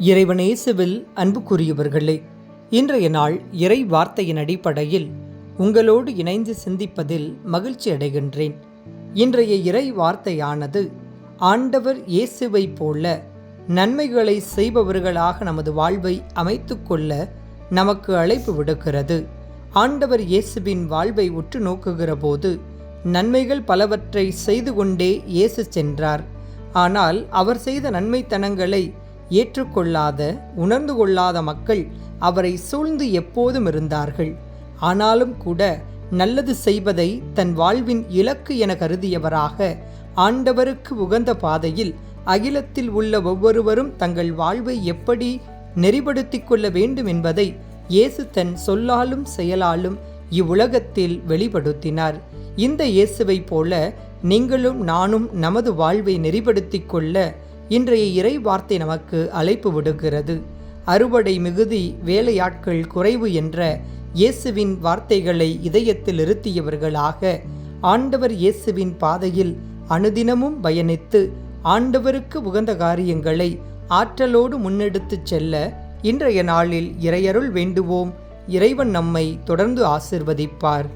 இறைவனேசுவில் அன்புக்குரியவர்களே இன்றைய நாள் இறை வார்த்தையின் அடிப்படையில் உங்களோடு இணைந்து சிந்திப்பதில் மகிழ்ச்சி அடைகின்றேன். இன்றைய இறை வார்த்தையானது ஆண்டவர் இயேசுவைப் போல நன்மைகளை செய்பவர்களாக நமது வாழ்வை அமைத்துக்கொள்ள நமக்கு அழைப்பு விடுக்கிறது. ஆண்டவர் இயேசுவின் வாழ்வை உற்று நோக்குகிற போது நன்மைகள் பலவற்றை செய்து கொண்டே இயேசு சென்றார். ஆனால் அவர் செய்த நன்மைத்தனங்களை ஏற்றுக்கொள்ளாத உணர்ந்து கொள்ளாத மக்கள் அவரை சூழ்ந்து எப்போதும் இருந்தார்கள். ஆனாலும் கூட நல்லது செய்வதை தன் வாழ்வின் இலக்கு என கருதியவராக ஆண்டவருக்கு உகந்த பாதையில் அகிலத்தில் உள்ள ஒவ்வொருவரும் தங்கள் வாழ்வை எப்படி நெறிப்படுத்தி கொள்ள வேண்டும் என்பதை இயேசு தன் சொல்லாலும் செயலாலும் இவ்வுலகத்தில் வெளிப்படுத்தினார். இந்த இயேசுவைப் போல நீங்களும் நானும் நமது வாழ்வை நெறிப்படுத்திக் கொள்ள இன்றைய இறை வார்த்தை நமக்கு அழைப்பு விடுகிறது. அறுவடை மிகுதி வேலையாட்கள் குறைவு என்ற இயேசுவின் வார்த்தைகளை இதயத்தில் இருத்தியவர்களாக ஆண்டவர் இயேசுவின் பாதையில் அனுதினமும் பயணித்து ஆண்டவருக்கு உகந்த காரியங்களை ஆற்றலோடு முன்னெடுத்துச் செல்ல இன்றைய நாளில் இறையருள் வேண்டுவோம். இறைவன் நம்மை தொடர்ந்து ஆசிர்வதிப்பார்.